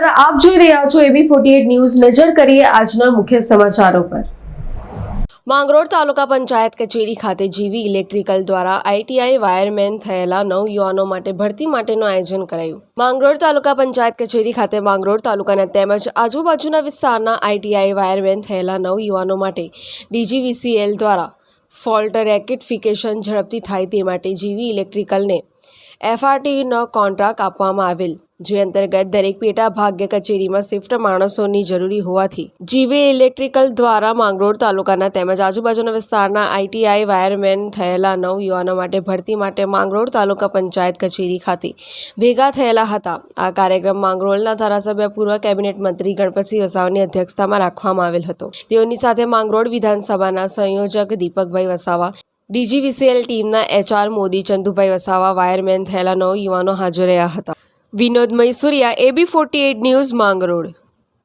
રહ્યા છો એબી forty news. નજર કરીએ આજના મુખ્ય સમાચારો પર. માંગરોળ તાલુકા પંચાયત કચેરી ખાતે જીવી ઇલેક્ટ્રિકલ દ્વારા આઈટીઆઈ વાયરમેન થયેલા નવ યુવાનો માટે ભરતી માટેનું આયોજન કરાયું. માંગરોળ તાલુકા પંચાયત કચેરી ખાતે માંગરોળ તાલુકાના તેમજ આજુબાજુના વિસ્તારના આઈટીઆઈ વાયરમેન થયેલા નવ યુવાનો માટે ડીજીવીસીએલ દ્વારા ફોલ્ટ રેકેટફિકેશન ઝડપથી થાય તે માટે જીવી ઇલેક્ટ્રિકલને એફઆરટીનો કોન્ટ્રાક્ટ આપવામાં આવેલ, જે અંતર્ગત દરેક પેટા ભાગ્ય કચેરીમાં શિફ્ટ માણસોની જરૂરી હોવાથી. જીવી ઇલેક્ટ્રિકલ દ્વારા માંગરોળ તાલુકાના તેમજ આજુબાજુના વિસ્તારના આઈટીઆઈ વાયરમેન થયેલા નવ યુવાનો માટે ભરતી માટે માંગરોળ તાલુકા પંચાયત કચેરી ખાતે ભેગા થયેલા હતા. આ કાર્યક્રમ માંગરોળના ધારાસભ્ય, પૂર્વ કેબિનેટ મંત્રી ગણપતસિંહ વસાવાની અધ્યક્ષતામાં રાખવામાં આવેલ હતો. તેઓની સાથે માંગરોળ વિધાનસભાના સંયોજક દીપકભાઈ વસાવા ડીજીવીસીએલ ટીમના એચઆર મોદી, ચંદુભાઈ વસાવા, વાયરમેન થયેલા નવ યુવાનો હાજર રહ્યા હતા. Vinod Maisuriya, AB forty news Mangrol.